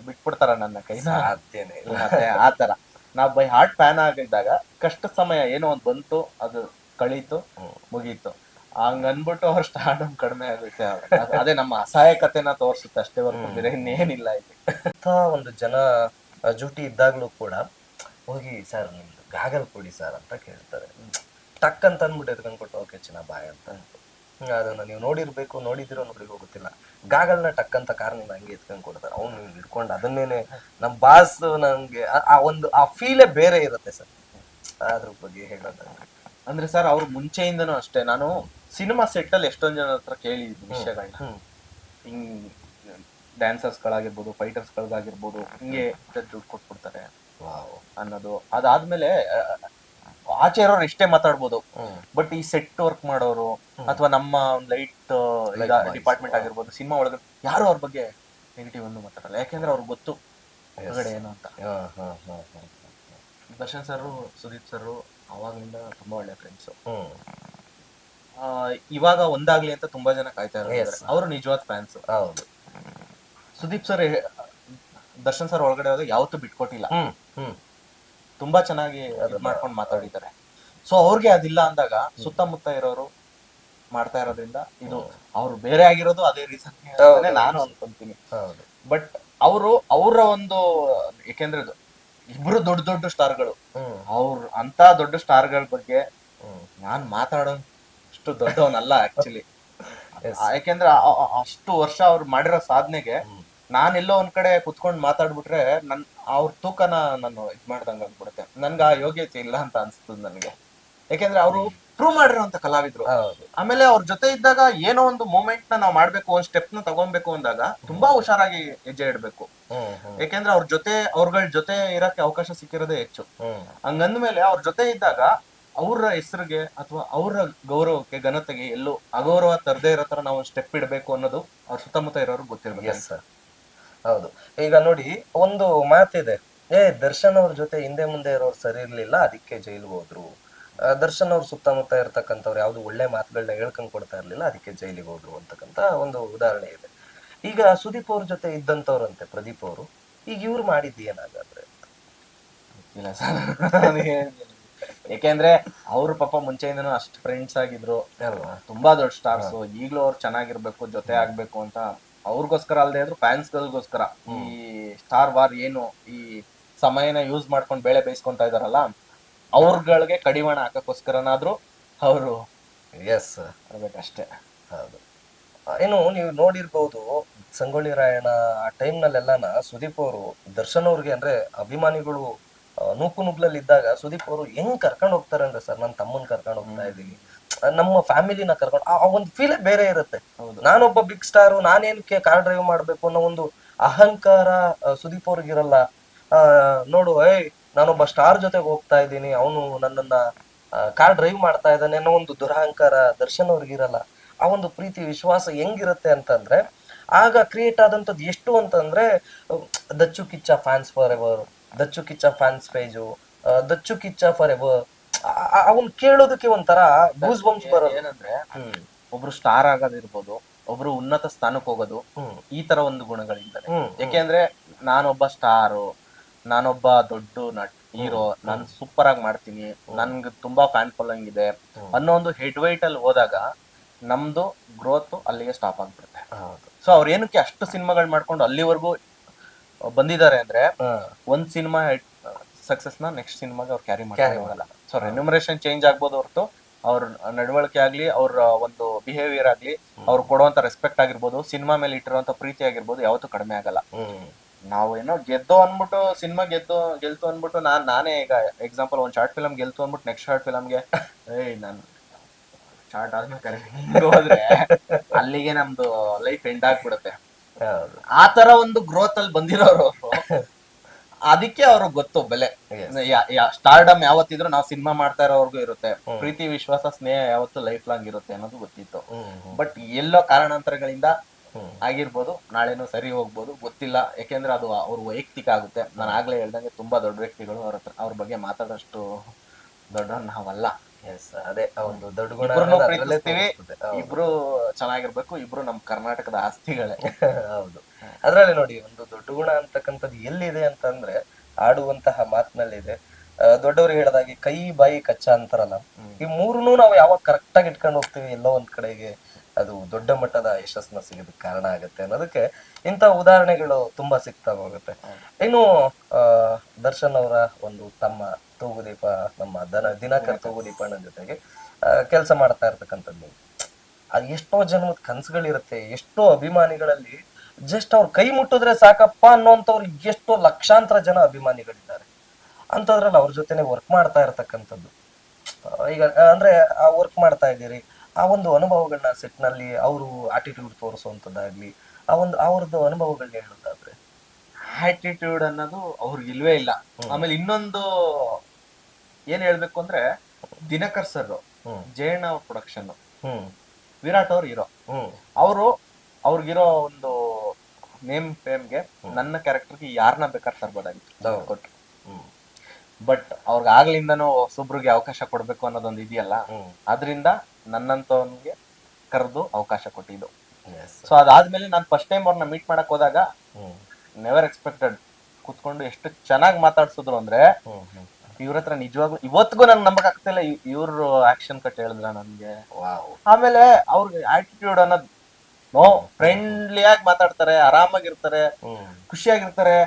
ಬಿಟ್ಬಿಡ್ತಾರ ನನ್ನ ಕೈ ಸಾಧ್ಯನೇ ಇಲ್ಲ. ಮತ್ತೆ ಆತರ ನಾವ್ ಬೈ ಹಾರ್ಟ್ ಫ್ಯಾನ್ ಆಗಿದ್ದಾಗ ಕಷ್ಟ ಸಮಯ ಏನೋ ಒಂದ್ ಬಂತು ಅದು ಕಳೀತು. ಮುಗೀತು. ಹಂಗ ಅನ್ಬಿಟ್ಟು ಅವ್ರ ಸ್ಟಾರ್ಡಮ್ ಕಡಿಮೆ ಆಗುತ್ತೆ ಅದೇ ನಮ್ಮ ಅಸಹಾಯಕತೆನ ತೋರಿಸುತ್ತೆ ಅಷ್ಟೇ ಹೊರತು ಬೇರೆ ಇನ್ನೇನಿಲ್ಲ ಇಲ್ಲಿ. ಅಂತ ಒಂದು ಜನ ಜೂಟಿ ಇದ್ದಾಗ್ಲೂ ಕೂಡ ಹೋಗಿ ಸರ್ ನಿಮ್ದು ಗಾಗಲ್ ಕೊಡಿ ಸರ್ ಅಂತ ಕೇಳ್ತಾರೆ. ಟಕ್ ಅಂತ ಅಂದ್ಬಿಟ್ಟು ಎತ್ಕೊಂಡ್ಬಿಟ್ಟು ಓಕೆ ಚಿನ್ನ ಬಾಯ್ ಅಂತ ಅದನ್ನ ನೀವು ನೋಡಿರ್ಬೇಕು ನೋಡಿದಿರೋ ನೋಡಿ ಹೋಗುತ್ತಿಲ್ಲ. ಗಾಗಲ್ನ ಟಕ್ಕಂತ ಕಾರ್ನಿಂದ ಹಂಗೆ ಎತ್ಕೊಂಡ್ ಕೊಡ್ತಾರೆ. ಅವ್ನು ಹಿಡ್ಕೊಂಡು ಅದನ್ನೇನೆ ನಮ್ಮ ಬಾಸ್ ನಮ್ಗೆ ಆ- ಒಂದು ಆ ಫೀಲೇ ಬೇರೆ ಇರುತ್ತೆ ಸರ್. ಅದ್ರ ಬಗ್ಗೆ ಹೇಳೋದಾದ್ರೆ. ಅಂದ್ರೆ ಸರ್ ಅವ್ರ ಮುಂಚೆಯಿಂದನೂ ಅಷ್ಟೇ. ನಾನು ಸಿನಿಮಾ ಸೆಟ್ ಅಲ್ಲಿ ಎಷ್ಟೊಂದ್ ಜನ ಹತ್ರ ಕೇಳಿದ್ದೀನಿ ವಿಷಯಗಳನ್ನ ಹಿಂಗ್ ಡ್ಯಾನ್ಸರ್ಸ್ ಗಳಾಗಿರ್ಬೋದು ಫೈಟರ್ಸ್ ಗಳಾಗಿರ್ಬೋದು ಹಿಂಗೆ ದುಡ್ಡು ಕೊಟ್ಬಿಡ್ತಾರೆ ಅನ್ನೋದು. ಅದಾದ್ಮೇಲೆ ಆಚೆ ಇರೋರು ಇಷ್ಟೇ ಮಾತಾಡ್ಬೋದು. ಬಟ್ ಈ ಸೆಟ್ ವರ್ಕ್ ಮಾಡೋರು ಅಥವಾ ನಮ್ಮ ಲೈಟ್ ಡಿಪಾರ್ಟ್ಮೆಂಟ್ ಆಗಿರ್ಬೋದು ಸಿನಿಮಾ ಒಳಗೆ ಯಾರು ಅವ್ರ ಬಗ್ಗೆ ನೆಗೆಟಿವ್ ಅನ್ನು ಮಾತಾಡಲ್ಲ. ಯಾಕೆಂದ್ರೆ ಅವ್ರಿಗೆ ಗೊತ್ತು ಹೊರಗಡೆ ಏನು ಅಂತ. ದರ್ಶನ್ ಸರ್ ಸುದೀಪ್ ಸರ್ ಅವಾಗಿಂದ ತುಂಬಾ ಒಳ್ಳೆ ಫ್ರೆಂಡ್ಸ್ ಇವಾಗ ಒಂದಾಗ್ಲಿ ಅಂತ ತುಂಬಾ ಜನ ಕಾಯ್ತಾ. ಇದ್ದಾರೆ ಅವರು ನಿಜವಾದ ಫ್ಯಾನ್ಸ್ ಹೌದು. ಸುದೀಪ್ ಸರ್ ದರ್ಶನ್ ಸರ್ ಒಳಗಡೆ ಹೋದಾಗ ಯಾವತ್ತೂ ಬಿಟ್ಕೊಟ್ಟಿಲ್ಲ. ತುಂಬಾ ಚೆನ್ನಾಗಿ ಇದ್ ಮಾಡ್ಕೊಂಡು ಮಾತಾಡಿದ್ದಾರೆ. ಸೊ ಅವ್ರಿಗೆ ಅದಿಲ್ಲ ಅಂದಾಗ ಸುತ್ತಮುತ್ತ ಇರೋರು ಮಾಡ್ತಾ ಇರೋದ್ರಿಂದ ಇದು ಅವ್ರು ಬೇರೆ ಆಗಿರೋದು ಅದೇ ರೀಸನ್ ನಾನು ಅನ್ಕೊಂತೀನಿ. ಬಟ್ ಅವರು ಅವರ ಒಂದು ಯಾಕೆಂದ್ರೆ ಇದು ಇಬ್ರು ದೊಡ್ಡ ದೊಡ್ಡ ಸ್ಟಾರ್ಗಳು. ಅವ್ರ ಅಂತ ದೊಡ್ಡ ಸ್ಟಾರ್ಗಳ ಬಗ್ಗೆ ನಾನ್ ಮಾತಾಡೋ ಮಾತಾಡೋಷ್ಟು ದೊಡ್ಡವನಲ್ಲ ಆಕ್ಚುಲಿ. ಯಾಕೆಂದ್ರೆ ಅಷ್ಟು ವರ್ಷ ಅವ್ರು ಮಾಡಿರೋ ಸಾಧನೆಗೆ ಹ್ಮ್. ನಾನ್ ಎಲ್ಲೋ ಒಂದ್ ಕಡೆ ಕುತ್ಕೊಂಡ್ ಮಾತಾಡ್ಬಿಟ್ರೆ ನನ್ ಅವ್ರ ತೂಕನ ನಾನು ಇದ್ ಮಾಡ್ದಂಗ್ ಆಗ್ಬಿಡುತ್ತೆ. ನನ್ಗೆ ಆ ಯೋಗ್ಯತೆ ಇಲ್ಲ ಅಂತ ಅನ್ಸ್ತದ ನನ್ಗೆ. ಯಾಕೆಂದ್ರೆ ಅವರು ಪ್ರೂವ್ ಮಾಡಿರೋಂತ ಕಲಾವಿದ್ರು. ಆಮೇಲೆ ಅವ್ರ ಜೊತೆ ಇದ್ದಾಗ ಏನೋ ಒಂದು ಮೂಮೆಂಟ್ನ ನಾವು ಮಾಡ್ಬೇಕು ಒಂದ್ ಸ್ಟೆಪ್ನ ತಗೊಬೇಕು ಅಂದಾಗ ತುಂಬಾ ಹುಷಾರಾಗಿ ಹೆಜ್ಜೆ ಇಡ್ಬೇಕು. ಯಾಕೆಂದ್ರೆ ಅವ್ರ ಜೊತೆ ಅವ್ರಗಳ ಜೊತೆ ಇರಕ್ಕೆ ಅವಕಾಶ ಸಿಕ್ಕಿರೋದೇ ಹೆಚ್ಚು. ಹಂಗಂದ್ಮೇಲೆ ಅವ್ರ ಜೊತೆ ಇದ್ದಾಗ ಅವ್ರ ಹೆಸರಿಗೆ ಅಥವಾ ಅವ್ರ ಗೌರವಕ್ಕೆ ಘನತೆಗೆ ಎಲ್ಲೂ ಅಗೌರವ ತರದೇ ಇರೋ ತರ ನಾವು ಸ್ಟೆಪ್ ಇಡಬೇಕು ಅನ್ನೋದು ಅವ್ರ ಸುತ್ತಮುತ್ತ ಇರೋರು ಗೊತ್ತಿರ್ಬೇಕು. ಹೌದು. ಈಗ ನೋಡಿ ಒಂದು ಮಾತಿದೆ. ಏ ದರ್ಶನ್ ಅವ್ರ ಜೊತೆ ಹಿಂದೆ ಮುಂದೆ ಇರೋರು ಸರಿ ಇರ್ಲಿಲ್ಲ ಅದಕ್ಕೆ ಜೈಲ್ಗೆ ಹೋದ್ರು. ದರ್ಶನ್ ಅವ್ರ ಸುತ್ತಮುತ್ತ ಇರ್ತಕ್ಕಂಥವ್ರು ಯಾವ್ದು ಒಳ್ಳೆ ಮಾತುಗಳನ್ನ ಹೇಳ್ಕೊಂಡ್ ಕೊಡ್ತಾ ಇರ್ಲಿಲ್ಲ ಅದಕ್ಕೆ ಜೈಲಿಗೆ ಹೋದ್ರು ಅಂತಕ್ಕಂತ ಒಂದು ಉದಾಹರಣೆ ಇದೆ. ಈಗ ಸುದೀಪ್ ಅವ್ರ ಜೊತೆ ಇದ್ದಂತವ್ರಂತೆ ಪ್ರದೀಪ್ ಅವರು ಈಗ ಇವ್ರು ಮಾಡಿದ್ದು ಏನಾಗಾದ್ರೆ? ಇಲ್ಲ ಸರ್ ಯಾಕೆಂದ್ರೆ ಅವ್ರು ಪಾಪ ಮುಂಚೆಯಿಂದನೂ ಅಷ್ಟು ಫ್ರೆಂಡ್ಸ್ ಆಗಿದ್ರು. ತುಂಬಾ ದೊಡ್ಡ ಸ್ಟಾರ್ಸ್ ಈಗಲೂ ಅವ್ರು ಚೆನ್ನಾಗಿರ್ಬೇಕು ಜೊತೆ ಆಗ್ಬೇಕು ಅಂತ ಅವ್ರಿಗೋಸ್ಕರ ಅಲ್ಲದೆ ಇದ್ರು ಫ್ಯಾನ್ಸ್ ಗಳಿಗೋಸ್ಕರ ಈ ಸ್ಟಾರ್ ವಾರ್ ಏನು ಈ ಸಮಯನ ಯೂಸ್ ಮಾಡ್ಕೊಂಡು ಬೇಳೆ ಬೇಯಿಸ್ಕೊಂತ ಇದಾರಲ್ಲ ಅವ್ರಗಳಿಗೆ ಕಡಿವಾಣ ಹಾಕಕ್ಕೋಸ್ಕರನಾದ್ರೂ ಅವರು ಎಸ್ ಅಷ್ಟೇ ಹೌದು. ಏನು ನೀವು ನೋಡಿರ್ಬೋದು ಸಂಗೊಳ್ಳಿ ರಾಯಣ್ಣ ಆ ಟೈಮ್ನಲ್ಲೆಲ್ಲನ ಸುದೀಪ್ ಅವರು ದರ್ಶನ್ ಅವ್ರಿಗೆ ಅಂದ್ರೆ ಅಭಿಮಾನಿಗಳು ನೂಕು ನುಗ್ಲಲ್ಲಿ ಇದ್ದಾಗ ಸುದೀಪ್ ಅವರು ಹೆಂಗ್ ಕರ್ಕೊಂಡು ಹೋಗ್ತಾರೆ ಅಂದ್ರೆ ಸರ್? ನನ್ನ ತಮ್ಮನ್ ಕರ್ಕೊಂಡು ಹೋಗ್ತಾ ಇದ್ದೀನಿ. ನಮ್ಮ ಫ್ಯಾಮಿಲಿನ ಕರ್ಕೊಂಡು ಆ ಒಂದು ಫೀಲೇ ಬೇರೆ ಇರುತ್ತೆ. ನಾನೊಬ್ಬ ಬಿಗ್ ಸ್ಟಾರು ನಾನೇನಕ್ಕೆ ಕಾರ್ ಡ್ರೈವ್ ಮಾಡ್ಬೇಕು ಅನ್ನೋ ಒಂದು ಅಹಂಕಾರ ಸುದೀಪ್ ಅವ್ರಿಗಿರಲ್ಲ ನೋಡು ಏಯ್ ನಾನೊಬ್ಬ ಸ್ಟಾರ್ ಜೊತೆಗೆ ಹೋಗ್ತಾ ಇದ್ದೀನಿ ಅವನು ನನ್ನನ್ನ ಕಾರ್ ಡ್ರೈವ್ ಮಾಡ್ತಾ ಇದ್ದಾನೆ ಅನ್ನೋ ಒಂದು ದುರಹಂಕಾರ ದರ್ಶನ್ ಅವ್ರಿಗಿರಲ್ಲ ಆ ಒಂದು ಪ್ರೀತಿ ವಿಶ್ವಾಸ ಹೆಂಗಿರುತ್ತೆ ಅಂತಂದ್ರೆ ಆಗ ಕ್ರಿಯೇಟ್ ಆದಂಥದ್ದು ಎಷ್ಟು ಅಂತಂದ್ರೆ Dachchu Kichcha fans for ever Dachchu Kichcha fans page Dachchu Kichcha for ever ಅವನ್ ಕೇಳೋದಕ್ಕೆ ಒಂಥರ ಗೂಸ್ ಬಂಪ್ಸ್ ಬರೋದು. ಏನಂದ್ರೆ ಒಬ್ರು ಸ್ಟಾರ್ ಆಗೋದಿರ್ಬೋದು ಒಬ್ರು ಉನ್ನತ ಸ್ಥಾನಕ್ಕೆ ಹೋಗೋದು ಈ ತರ ಒಂದು ಗುಣಗಳಿಂದ ಯಾಕೆಂದ್ರೆ ನಾನೊಬ್ಬ ಸ್ಟಾರು ನಾನೊಬ್ಬ ದೊಡ್ಡ ನಟ್ ಹೀರೋ ನಾನ್ ಸೂಪರ್ ಆಗಿ ಮಾಡ್ತೀನಿ ನನ್ಗೆ ತುಂಬಾ ಫ್ಯಾನ್ ಫಾಲೋಯಿಂಗ್ ಇದೆ ಅನ್ನೋ ಒಂದು ಹೆಡ್ ವೈಟ್ ಅಲ್ಲಿ ಹೋದಾಗ ನಮ್ದು ಗ್ರೋತ್ ಅಲ್ಲಿಗೆ ಸ್ಟಾಪ್ ಆಗ್ಬಿಡುತ್ತೆ. ಸೊ ಅವ್ರ ಏನಕ್ಕೆ ಅಷ್ಟು ಸಿನಿಮಾಗಳು ಮಾಡ್ಕೊಂಡು ಅಲ್ಲಿವರೆಗೂ ಬಂದಿದ್ದಾರೆ ಅಂದ್ರೆ ಒಂದ್ ಸಿನಿಮಾ ಸಕ್ಸಸ್ನ ನೆಕ್ಸ್ಟ್ ಸಿನಿಮಾಗೆ ಅವ್ರು ಕ್ಯಾರಿ ಮಾಡ್ತಾರೆ. ಸೊ ರೆನ್ಯುಮರೇಷನ್ ಚೇಂಜ್ ಆಗ್ಬೋದು ಹೊರತು ಅವ್ರ ನಡವಳಿಕೆ ಆಗ್ಲಿ ಅವ್ರ ಒಂದು ಬಿಹೇವಿಯರ್ ಆಗ್ಲಿ ಅವ್ರು ಕೊಡುವಂತ ರೆಸ್ಪೆಕ್ಟ್ ಆಗಿರ್ಬೋದು ಸಿನಿಮಾ ಮೇಲೆ ಇಟ್ಟಿರುವಂತ ಪ್ರೀತಿ ಆಗಿರ್ಬೋದು ಯಾವತ್ತೂ ಕಡಿಮೆ ಆಗಲ್ಲ. ನಾವೇನೋ ನಾವು ಏನೋ ಗೆದ್ದು ಅನ್ಬಿಟ್ಟು ಸಿನಿಮಾ ಗೆದ್ದು ಗೆಲ್ತು ಅನ್ಬಿಟ್ಟು ನಾನ್ ನಾನೇ ಈಗ ಎಕ್ಸಾಂಪಲ್ ಒಂದ್ ಶಾರ್ಟ್ ಫಿಲಮ್ ಗೆಲ್ತು ಅನ್ಬಿಟ್ಟು ನೆಕ್ಸ್ಟ್ ಶಾರ್ಟ್ ಫಿಲಮ್ಗೆ ಏಯ್ ನಾನು ಶಾರ್ಟ್ ಆದ್ಮೇಲೆ ಹೋದ್ರೆ ಅಲ್ಲಿಗೆ ನಮ್ದು ಲೈಫ್ ಎಂಡ್ ಆಗ್ಬಿಡುತ್ತೆ. ಆ ತರ ಒಂದು ಗ್ರೋತ್ ಅಲ್ಲಿ ಬಂದಿರೋರು. ಅದಕ್ಕೆ ಅವ್ರಿಗೆ ಗೊತ್ತು ಬೆಲೆ. ಸ್ಟಾರ್ಡಮ್ ಯಾವತ್ತಿದ್ರು ನಾವು ಸಿನಿಮಾ ಮಾಡ್ತಾ ಇರೋರ್ಗು ಇರುತ್ತೆ. ಪ್ರೀತಿ ವಿಶ್ವಾಸ ಸ್ನೇಹ ಯಾವತ್ತು ಲೈಫ್ ಲಾಂಗ್ ಇರುತ್ತೆ ಅನ್ನೋದು ಗೊತ್ತಿತ್ತು. ಬಟ್ ಎಲ್ಲೋ ಕಾರಣಾಂತರಗಳಿಂದ ಆಗಿರ್ಬೋದು ನಾಳೆನೂ ಸರಿ ಹೋಗ್ಬೋದು ಗೊತ್ತಿಲ್ಲ. ಯಾಕೆಂದ್ರೆ ಅದು ಅವ್ರ ವೈಯಕ್ತಿಕ ಆಗುತ್ತೆ. ನಾನು ಆಗ್ಲೇ ಹೇಳ್ದಂಗೆ ತುಂಬಾ ದೊಡ್ಡ ವ್ಯಕ್ತಿಗಳು ಅವ್ರ ಹತ್ರ ಅವ್ರ ಬಗ್ಗೆ ಮಾತಾಡೋಷ್ಟು ದೊಡ್ಡ ನಾವಲ್ಲ. ಎಸ್ ಅದೇ ಒಂದು ದೊಡ್ಡ ಗುಣ ಇಬ್ರನ್ನೂ ಅನ್ನೋದು ಅದ್ರಲ್ಲೇ ಪ್ರೀತಿಸ್ತೀವಿ. ತೋರಿಸ್ತದೆ. ಹೌದು. ಇಬ್ರು ಚೆನ್ನಾಗಿರ್ಬೇಕು ಇಬ್ರು ನಮ್ ಕರ್ನಾಟಕದ ಆಸ್ತಿಗಳೇ. ಹೌದು. ಅದ್ರಲ್ಲಿ ನೋಡಿ ಒಂದು ದೊಡ್ಡ ಗುಣ ಅಂತಕ್ಕಂಥದ್ದು ಎಲ್ಲಿದೆ ಅಂತಂದ್ರೆ ಆಡುವಂತಹ ಮಾತಿನಲ್ಲಿದೆ. ದೊಡ್ಡವರು ಹೇಳಿದಾಗೆ ಕೈ ಬಾಯಿ ಕಚ್ಚಾ ಅಂತಾರಲ್ಲ. ಈ ಮೂರನ್ನೂ ನಾವು ಯಾವಾಗ ಕರೆಕ್ಟ್ ಆಗಿ ಇಟ್ಕೊಂಡು ಹೋಗ್ತೀವಿ ಎಲ್ಲೋ ಒಂದ್ ಕಡೆಗೆ ಅದು ದೊಡ್ಡ ಮಟ್ಟದ ಯಶಸ್ಸನ್ನ ಸಿಗೋದಕ್ಕೆ ಕಾರಣ ಆಗುತ್ತೆ ಅನ್ನೋದಕ್ಕೆ ಇಂಥ ಉದಾಹರಣೆಗಳು ತುಂಬಾ ಸಿಗ್ತಾ ಹೋಗುತ್ತೆ. ಇನ್ನು ಆ, ದರ್ಶನ್ ಅವರ ಒಂದು ತಮ್ಮ ತೂಗುದೀಪ ನಮ್ಮ ದನ ದಿನಕರ್ ಅನ್ನೋ ಜೊತೆಗೆ ಕೆಲಸ ಮಾಡ್ತಾ ಇರ್ತಕ್ಕಂಥದ್ದು. ಅದು ಎಷ್ಟೋ ಜನ್ಮದ ಕನಸುಗಳಿರುತ್ತೆ ಎಷ್ಟೋ ಅಭಿಮಾನಿಗಳಲ್ಲಿ ಜಸ್ಟ್ ಅವ್ರ ಕೈ ಮುಟ್ಟಿದ್ರೆ ಸಾಕಪ್ಪ ಅನ್ನೋಂಥವ್ರು ಎಷ್ಟೋ ಲಕ್ಷಾಂತರ ಜನ ಅಭಿಮಾನಿಗಳಿದ್ದಾರೆ. ಅಂಥದ್ರಲ್ಲಿ ಅವ್ರ ಜೊತೆನೆ ವರ್ಕ್ ಮಾಡ್ತಾ ಇರತಕ್ಕಂಥದ್ದು. ಈಗ ಅಂದ್ರೆ ಆ ವರ್ಕ್ ಮಾಡ್ತಾ ಇದ್ದೀರಿ ಆ ಒಂದು ಅನುಭವಗಳನ್ನ ಸೆಟ್ನಲ್ಲಿ ಅವರು ಆಟಿಟ್ಯೂಡ್ ತೋರಿಸುವಂಥದ್ದಾಗ್ಲಿ ಆ ಒಂದು ಅವ್ರದ್ದು ಅನುಭವಗಳನ್ನ ಹೇಳೋದಾದ್ರೆ. ಆಟಿಟ್ಯೂಡ್ ಅನ್ನೋದು ಅವ್ರಿಗೆ ಇಲ್ವೇ ಇಲ್ಲ ಆಮೇಲೆ ಇನ್ನೊಂದು ಏನ್ ಹೇಳ್ಬೇಕು ಅಂದ್ರೆ ದಿನಕರ್ ಸರ್ ಜಯಣ್ಣ ಅವ್ರ ಪ್ರೊಡಕ್ಷನ್ ವಿರಾಟ್ ಅವ್ರ ಹೀರೋ ಅವರು ಅವ್ರಿಗಿರೋ ಒಂದು ನೇಮ್ ಫೇಮ್ಗೆ ನನ್ನ ಕ್ಯಾರೆಕ್ಟರ್ಗೆ ಯಾರನ್ನ ಬೇಕಾದ್ರೆ ತರ್ಬೋದಾಗಿತ್ತು. ಕೊಟ್ರು. ಬಟ್ ಅವ್ರಿಗೆ ಆಗ್ಲಿಂದನೂ ಸುಬ್ರಿಗೆ ಅವಕಾಶ ಕೊಡ್ಬೇಕು ಅನ್ನೋದೊಂದು ಇದೆಯಲ್ಲ ಅದರಿಂದ ನನ್ನಂತವನ್ಗೆ ಕರೆದು ಅವಕಾಶ ಕೊಟ್ಟಿದ್ದು. ಸೊ ಅದಾದ್ಮೇಲೆ ನಾನು ಫಸ್ಟ್ ಟೈಮ್ ಅವ್ರನ್ನ ಮೀಟ್ ಮಾಡಕ್ ಹೋದಾಗ ನೆವರ್ ಎಕ್ಸ್ಪೆಕ್ಟೆಡ್ ಕುತ್ಕೊಂಡು ಎಷ್ಟು ಚೆನ್ನಾಗಿ ಮಾತಾಡ್ಸಿದ್ರು ಅಂದ್ರೆ ಇವ್ರ ಹತ್ರ ನಿಜವಾಗ್ಲೂ ಇವತ್ತಿಗೂ ನನ್ ನಂಬಕ್ ಆಗ್ತಿಲ್ಲ ಇವ್ರು ಆಕ್ಷನ್ ಕಟ್ ಹೇಳಿದ್ರ ನನ್ಗೆ ಆಮೇಲೆ ಅವ್ರಿಗೆ ಆಟಿಟ್ಯೂಡ್ ಅನ್ನೋದು ನೋ ಫ್ರೆಂಡ್ಲಿ ಆಗಿ ಮಾತಾಡ್ತಾರೆ ಆರಾಮಾಗಿರ್ತಾರೆ ಖುಷಿಯಾಗಿರ್ತಾರೆ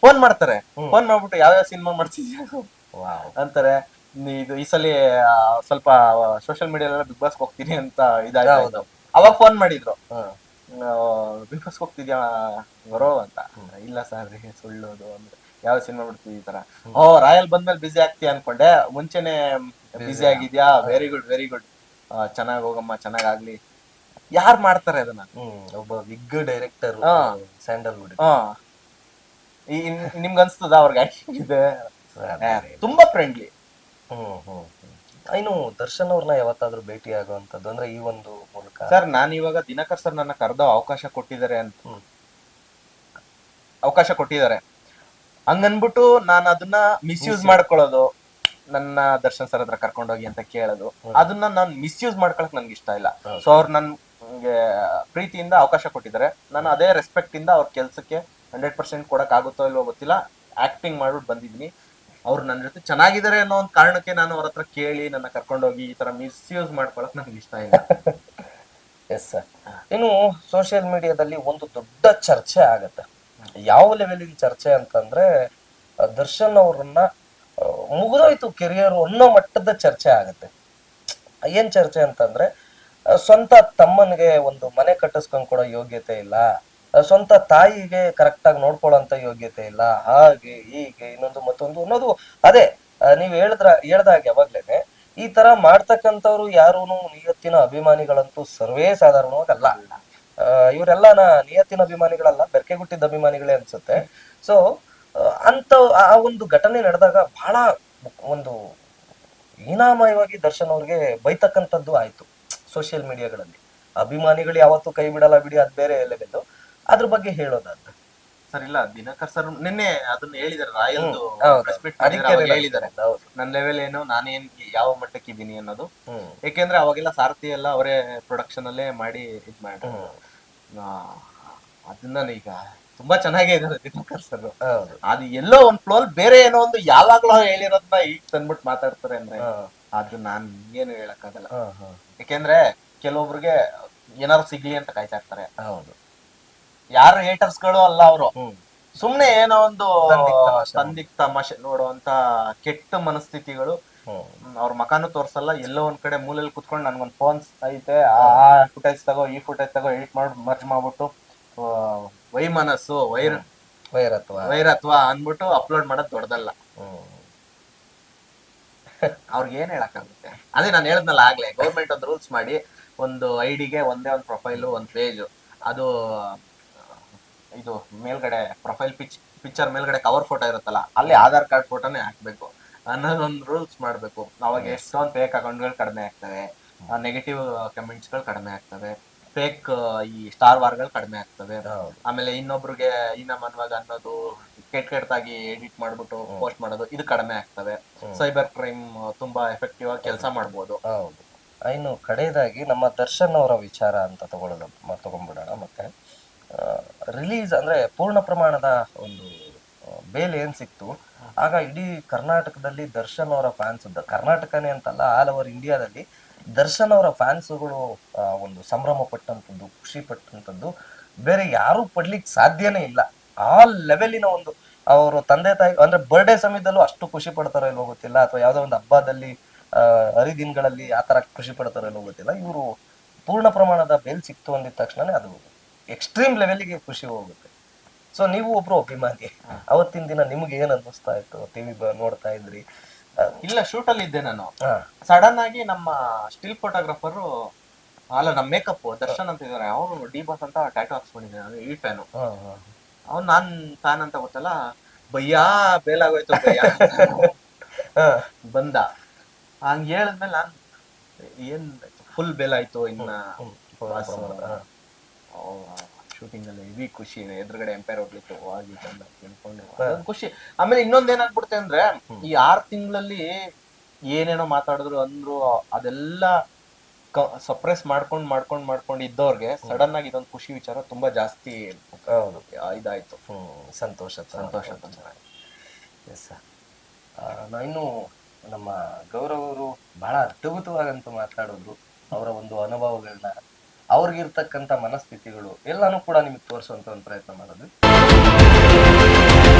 ಫೋನ್ ಮಾಡ್ತಾರೆ. ಫೋನ್ ಮಾಡ್ಬಿಟ್ಟು ಯಾವ್ಯಾವ ಸಿನಿಮಾ ಮಾಡ್ತಿದ್ಯಾ? ಅಂತಾರೆ ಇದು ಈ ಸಲ ಸ್ವಲ್ಪ ಸೋಷಿಯಲ್ ಮೀಡಿಯಾ ಬಿಗ್ ಬಾಸ್ ಹೋಗ್ತೀನಿ ಅಂತ ಇದಾಯ್ತು. ಅವಾಗ ಫೋನ್ ಮಾಡಿದ್ರು. ಬಿಗ್ ಬಾಸ್ ಹೋಗ್ತಿದ್ಯಾ ಬರೋ ಅಂತ. ಇಲ್ಲ ಸರ್ ರೀ ಸುಳ್ಳೋದು ಅಂದ್ರೆ. ಯಾವ ಸಿನಿಮಾ ಬಿಡ್ತೀವಿ ಈ ತರ? ಓ ರಾಯಲ್ ಬಂದ್ಮೇಲೆ ಬಿಸಿ ಆಗ್ತೀಯ ಅನ್ಕೊಂಡೆ. ಮುಂಚೆನೆ ಬಿಸಿ ಆಗಿದ್ಯಾ? ವೆರಿ ಗುಡ್ ವೆರಿ ಗುಡ್ ಚೆನ್ನಾಗ್ ಹೋಗಮ್ಮ ಚೆನ್ನಾಗ್ ಆಗ್ಲಿ. ಯಾರ್ ಮಾಡ್ತಾರೆ ಅದನ್ನ? ಒಬ್ಬ ವಿಗ್ ಡೈರೆಕ್ಟರ್. ಸ್ಯಾಂಡಲ್ವುಡ್ ನಿಮ್ಗ್ ಅನ್ಸ್ತದ ಅವ್ರಿಗೆ ಆಕ್ಟಿಂಗ್ ಇದೆ ತುಂಬಾ ಫ್ರೆಂಡ್ಲಿ ಹ್ಮ್ ಹ್ಮ್ ಹ್ಮ್. ಇನ್ನು ದರ್ಶನ್ ಅವ್ರನ್ನ ಯಾವತ್ತಾದ್ರೂ ಭೇಟಿ ಆಗುವಂತದ್ದು ಅಂದ್ರೆ ಈ ಒಂದು ಮೂಲಕ? ಸರ್ ನಾನು ಇವಾಗ ದಿನಕರ್ ಸರ್ ನನ್ನ ಕರೆದ ಅವಕಾಶ ಕೊಟ್ಟಿದ್ದಾರೆ ಅಂತ. ಅವಕಾಶ ಕೊಟ್ಟಿದ್ದಾರೆ. ಹಂಗನ್ಬಿಟ್ಟು ನಾನು ಅದನ್ನ ಮಿಸ್ಯೂಸ್ ಮಾಡ್ಕೊಳ್ಳೋದು ನನ್ನ ದರ್ಶನ್ ಸರ್ ಹತ್ರ ಕರ್ಕೊಂಡೋಗಿ ಅಂತ ಕೇಳೋದು ಅದನ್ನ ನಾನು ಮಿಸ್ಯೂಸ್ ಮಾಡ್ಕೊಳಕ್ ನನ್ಗೆ ಇಷ್ಟ ಇಲ್ಲ. ಸೊ ಅವ್ರು ನನ್ಗೆ ಪ್ರೀತಿಯಿಂದ ಅವಕಾಶ ಕೊಟ್ಟಿದ್ದಾರೆ. ನಾನು ಅದೇ ರೆಸ್ಪೆಕ್ಟ್ ಇಂದ ಅವ್ರ ಕೆಲ್ಸಕ್ಕೆ ಹಂಡ್ರೆಡ್ ಪರ್ಸೆಂಟ್ ಕೊಡಕ್ ಆಗುತ್ತೋ ಇಲ್ವೋ ಗೊತ್ತಿಲ್ಲ. ಆಕ್ಟಿಂಗ್ ಮಾಡ್ಬಿಟ್ಟು ಬಂದಿದ್ದೀನಿ. ಅವ್ರು ನನ್ನ ಜೊತೆ ಚೆನ್ನಾಗಿದ್ದಾರೆ ಅನ್ನೋ ಒಂದು ಕಾರಣಕ್ಕೆ ನಾನು ಅವ್ರ ಹತ್ರ ಕೇಳಿ ನನ್ನ ಕರ್ಕೊಂಡೋಗಿ ಈ ತರ ಮಿಸ್ಯೂಸ್ ಮಾಡ್ಕೊಳಕ್ ನನ್ಗೆ ಇಷ್ಟ ಇಲ್ಲ. ಎಸ್ ಸರ್ ಇನ್ನು ಸೋಷಿಯಲ್ ಮೀಡಿಯಾದಲ್ಲಿ ಒಂದು ದೊಡ್ಡ ಚರ್ಚೆ ಆಗತ್ತೆ. ಯಾವ ಲೆವೆಲಿಗೆ ಚರ್ಚೆ ಅಂತಂದ್ರೆ ದರ್ಶನ್ ಅವ್ರನ್ನ ಮುಗಿದೋಯ್ತು ಕೆರಿಯರ್ ಅನ್ನೋ ಮಟ್ಟದ ಚರ್ಚೆ ಆಗುತ್ತೆ. ಏನ್ ಚರ್ಚೆ ಅಂತಂದ್ರೆ ಸ್ವಂತ ತಮ್ಮನಿಗೆ ಒಂದು ಮನೆ ಕಟ್ಟಿಸ್ಕೊಂಡ್ ಕೊಡೋ ಯೋಗ್ಯತೆ ಇಲ್ಲ. ಸ್ವಂತ ತಾಯಿಗೆ ಕರೆಕ್ಟ್ ಆಗಿ ನೋಡ್ಕೊಳ್ಳೋಂತ ಯೋಗ್ಯತೆ ಇಲ್ಲ. ಹಾಗೆ ಹೀಗೆ ಇನ್ನೊಂದು ಮತ್ತೊಂದು ಅನ್ನೋದು ಅದೇ ನೀವ್ ಹೇಳಿದ್ರ ಹೇಳ್ದಾಗ ಯಾವಾಗ್ಲೇನೆ ಈ ತರ ಮಾಡ್ತಕ್ಕಂಥವ್ರು ಯಾರು ಇವತ್ತಿನ ಅಭಿಮಾನಿಗಳಂತೂ ಸರ್ವೇ ಸಾಧಾರಣವಾಗಲ್ಲ. ಆ, ಇವರೆಲ್ಲ ನಿಯತ್ತಿನ ಅಭಿಮಾನಿಗಳಲ್ಲ ಬೆರಕೆಗುಟ್ಟಿದ ಅಭಿಮಾನಿಗಳೇ ಅನ್ಸುತ್ತೆ. ಸೊ ಅಂತ ಆ ಒಂದು ಘಟನೆ ನಡೆದಾಗ ಬಹಳ ಒಂದು ಹೀನಾಮಯವಾಗಿ ದರ್ಶನ್ ಅವ್ರಿಗೆ ಬೈತಕ್ಕಂಥದ್ದು ಆಯ್ತು ಸೋಷಿಯಲ್ ಮೀಡಿಯಾಗಳಲ್ಲಿ ಅಭಿಮಾನಿಗಳು ಯಾವತ್ತೂ ಕೈ ಬಿಡಲ್ಲ ಬಿಡಿ, ಅದ್ ಬೇರೆ ಲೆವೆಲ್ ಅದ್ರ ಬಗ್ಗೆ ಹೇಳೋದಾದ್ರೆ ಸರ್ ಇಲ್ಲ ದಿನಕರ್ ಸರ್ ನಿನ್ನೆ ಅದನ್ನ ಹೇಳಿದಾರೆ ರಾಯಲ್ದು ಹೌದು. press meet ಅದಕ್ಕೆ ಮಾಡಿದ್ರೆ ಅವಾಗ relax ಹೇಳಿದ್ದಾರೆ. ಹೌದು. ನನ್ನ ಲೆವೆಲ್ ಏನು ನಾನೇನ್ ಯಾವ ಮಟ್ಟಕ್ಕೆ ಇದ್ದೀನಿ ಅನ್ನೋದು. ಹ್ಮ್. ಯಾಕೆಂದ್ರೆ ಅವಾಗೆಲ್ಲ ಸಾರಥಿ ಎಲ್ಲ ಅವರೇ ಪ್ರೊಡಕ್ಷನ್ ಅಲ್ಲೇ ಮಾಡಿ ಇದ್ ಮಾಡಿ ಅದನ್ನ ಈಗ ತುಂಬಾ ಚೆನ್ನಾಗೇ ಇದ್ದಾರೆ ದಿನಕರ್ ಸರ್ ಹೌದು. ಅದು ಎಲ್ಲೋ ಒಂದ್ ಫ್ಲೋ ಬೇರೆ ಏನೋ ಒಂದು ಯಾವಾಗ್ಲೋ ಹೇಳಿರೋದನ್ನ ಈಗ ತಂದ್ಬಿಟ್ಟು ಮಾತಾಡ್ತಾರೆ ಅಂದ್ರೆ ಹಾ, ಅದು ನಾನ್ ಏನು ಹೇಳಕ್ಕಾಗಲ್ಲ. ಹಾ, ಹಾ. ಯಾಕೆಂದ್ರೆ ಕೆಲವೊಬ್ರಿಗೆ ಏನಾರು ಸಿಗ್ಲಿ ಅಂತ ಕಾಯ್ತಾ ಇರ್ತಾರೆ. ಹೌದು. ಯಾರು ಹೇಟರ್ಸ್ಗಳು ಅಲ್ಲ ಅವರು. ಸುಮ್ನೆ ಏನೋ ಒಂದು ತಂದಿಕ್ ತಮಾಷೆ. ನೋಡುವಂತ ಕೆಟ್ಟ ಮನಸ್ಥಿತಿಗಳು. ಅವ್ರ ಮಕಾನು ತೋರ್ಸಲ್ಲ ಎಲ್ಲೋ ಒಂದ್ ಕಡೆ ಮೂಲೆಯಲ್ಲಿ ಕುತ್ಕೊಂಡು ನನ್ಗೊಂದ್ ಫೋನ್ ಐತೆ ಆ ಫುಟೇಜ್ ತಗೋ ಈ ಫುಟೇಜ್ ತಗೋ ಎಡಿಟ್ ಮಾಡಿ ಮರ್ಜ್ ಮಾಡ್ಬಿಟ್ಟು ವೈ ವೈಮನಸ್ಸು ವೈರ್ ವೈರತ್ವ. ವೈರತ್ವ ಅಂದ್ಬಿಟ್ಟು ಅಪ್ಲೋಡ್ ಮಾಡೋದ್ ದೊಡ್ಡದಲ್ಲ. ಅವ್ರಿಗೆ ಏನ್ ಹೇಳಕ್ಕಾಗುತ್ತೆ? ಅದೇ ನಾನು ಹೇಳದ್ನಲ್ಲ ಆಗ್ಲೇ ಗೌರ್ಮೆಂಟ್ ಒಂದು ರೂಲ್ಸ್ ಮಾಡಿ ಒಂದು ಐಡಿಗೆ ಒಂದೇ ಒಂದು ಪ್ರೊಫೈಲು ಒಂದ್ ಪೇಜ್ ಅದು ಇದು ಮೇಲ್ಗಡೆ ಪ್ರೊಫೈಲ್ ಪಿಚ್ ಪಿಕ್ಚರ್ ಮೇಲ್ಗಡೆ ಕವರ್ ಫೋಟೋ ಇರುತ್ತಲ್ಲ ಅಲ್ಲಿ ಆಧಾರ್ ಕಾರ್ಡ್ ಫೋಟೋನೇ ಹಾಕ್ಬೇಕು. ಅನ್ನೋದೊಂದು ರೂಲ್ಸ್ ಮಾಡಬೇಕು. ಅವಾಗ ಎಷ್ಟೊಂದು ಫೇಕ್ ಅಕೌಂಟ್ಗಳು ಕಡಿಮೆ ಆಗ್ತವೆ. ನೆಗೆಟಿವ್ ಕಮೆಂಟ್ಸ್ಗಳು ಕಡಿಮೆ ಆಗ್ತವೆ. ಫೇಕ್ ಈ ಸ್ಟಾರ್ ವಾರ್ಗಳು ಕಡಿಮೆ ಆಗ್ತವೆ. ಆಮೇಲೆ ಇನ್ನೊಬ್ರಿಗೆ ಇನ್ನ ಮನ್ವಾಗ ಅನ್ನೋದು ಕೆಟ್ಟ ಕೆಟ್ಟದಾಗಿ ಎಡಿಟ್ ಮಾಡ್ಬಿಟ್ಟು ಪೋಸ್ಟ್ ಮಾಡೋದು ಇದು ಕಡಿಮೆ ಆಗ್ತವೆ. ಸೈಬರ್ ಕ್ರೈಮ್ ತುಂಬಾ ಎಫೆಕ್ಟಿವ್ ಆಗಿ ಕೆಲಸ ಮಾಡ್ಬೋದು. ಹೌದು. ಇನ್ನು ಕಡೆಯದಾಗಿ ನಮ್ಮ ದರ್ಶನ್ ಅವರ ವಿಚಾರ ಅಂತ ತಗೊಳ್ಳೋದು ತಗೊಂಡ್ಬಿಡೋಣ ಮತ್ತೆ. ರಿಲೀಸ್ ಅಂದ್ರೆ ಪೂರ್ಣ ಪ್ರಮಾಣದ ಒಂದು ಬೇಲ್ ಏನ್ ಸಿಕ್ತು, ಆಗ ಇಡೀ ಕರ್ನಾಟಕದಲ್ಲಿ ದರ್ಶನ್ ಅವರ ಫ್ಯಾನ್ಸ್ ಕರ್ನಾಟಕನೇ ಅಂತಲ್ಲ ಆಲ್ ಓವರ್ ಇಂಡಿಯಾದಲ್ಲಿ ದರ್ಶನ್ ಅವರ ಫ್ಯಾನ್ಸ್ಗಳು ಒಂದು ಸಂಭ್ರಮ ಪಟ್ಟಂತದ್ದು, ಖುಷಿ ಪಟ್ಟಂತದ್ದು, ಬೇರೆ ಯಾರು ಪಡ್ಲಿಕ್ಕೆ ಸಾಧ್ಯನೇ ಇಲ್ಲ. ಆ ಲೆವೆಲಿನ ಒಂದು ಅವರು ತಂದೆ ತಾಯಿ, ಅಂದ್ರೆ ಬರ್ಡೇ ಸಮಯದಲ್ಲೂ ಅಷ್ಟು ಖುಷಿ ಪಡ್ತಾರೋ ಗೊತ್ತಿಲ್ಲ, ಅಥವಾ ಯಾವುದೋ ಒಂದು ಹಬ್ಬದಲ್ಲಿ ಹರಿದಿನಗಳಲ್ಲಿ ಆ ಥರ ಖುಷಿ ಪಡ್ತಾರೋ ಗೊತ್ತಿಲ್ಲ, ಇವರು ಪೂರ್ಣ ಪ್ರಮಾಣದ ಬೇಲ್ ಸಿಕ್ತು ಅಂದಿದ ತಕ್ಷಣನೇ ಅದು ಎಕ್ಸ್ಟ್ರೀಮ್ ಲೆವೆಲ್ಗೆ ಖುಷಿ ಹೋಗುತ್ತೆ. ಸೊ ನೀವು ಒಬ್ರು ಅಭಿಮಾನಿ. ಅವತ್ತಿನ ದಿನ ನಿಮ್ಗೆ ಏನ್ ಅನ್ನಿಸ್ತಾ ಇತ್ತು? ಟಿವಿ ನೋಡ್ತಾ ಇದ್ರಿ. ಇಲ್ಲ ಶೂಟ್ ಅಲ್ಲಿ ಇದ್ದೆ ನಾನು. ಸಡನ್ ಆಗಿ ನಮ್ಮ ಸ್ಟಿಲ್ ಫೋಟೋಗ್ರಾಫರ್ ಅಲ್ಲ ನಮ್ಮ ಮೇಕಪ್ ದರ್ಶನ್ ಅಂತ ಇದಾರೆ. ಅವರು ಡಿ ಬಾಸ್ ಅಂತ ಟ್ಯಾಟೋ ಹಾಕ್ಸ್ಕೊಂಡಿದ್ದೆ ನಾನು ಈ ಫ್ಯಾನು. ಅವ್ನು ನಾನ್ ಫ್ಯಾನ್ ಅಂತ ಗೊತ್ತಲ್ಲ? ಭಯ್ಯಾ ಬೇಲಾಗೋಯ್ತು ಭಯ್ಯ. ಹಾ, ಬಂದ. ಹಂಗ ಹೇಳಿದ್ಮೇಲೆ ನಾನ್ ಏನ್ ಫುಲ್ ಬೇಲಾಯ್ತು ಇನ್ನ ಹ್ಮ್, ಪೂರ್ಣ ಪ್ರಮಾಣದ, ಹಾ. ಶೂಟಿಂಗ್ ಅಲ್ಲಿ ಹೆವಿ ಖುಷಿ ಎದುರುಗಡೆ ಎಂಪೈರ್ ಹೋಗ್ಲಿಕ್ಕೆ ಹೋಗಿ ಅಂತ ತಿಳ್ಕೊಂಡು ಅದೊಂದ್ ಖುಷಿ. ಆಮೇಲೆ ಇನ್ನೊಂದ್ ಏನಾಗ್ಬಿಡುತ್ತೆ ಅಂದ್ರೆ ಈ ಆರ್ ತಿಂಗಳಲ್ಲಿ ಏನೇನೋ ಮಾತಾಡಿದ್ರು ಅಂದ್ರು ಅದೆಲ್ಲ ಸಪ್ರೆಸ್ ಮಾಡ್ಕೊಂಡ್ ಮಾಡ್ಕೊಂಡ್ ಮಾಡ್ಕೊಂಡು ಇದ್ದವ್ರಿಗೆ ಸಡನ್ ಆಗಿ ಇದೊಂದು ಖುಷಿ ವಿಚಾರ ತುಂಬಾ ಜಾಸ್ತಿ ಇದಾಯ್ತು. ಹ್ಮ್. ಸಂತೋಷ ಸಂತೋಷ ಎಸ್ ನಾ ಇನ್ನು ನಮ್ಮ ಗೌರವ್ ಅವರು ಬಹಳ ಅದ್ಭುತವಾಗಂತೂ ಮಾತಾಡೋದು. ಅವರ ಒಂದು ಅನುಭವಗಳನ್ನ ಅವ್ರಿಗಿರ್ತಕ್ಕಂಥ ಮನಸ್ಥಿತಿಗಳು ಎಲ್ಲಾನು ಕೂಡ ನಿಮಗೆ ತೋರಿಸುವಂತ ಒಂದು ಪ್ರಯತ್ನ ಮಾಡೋದು.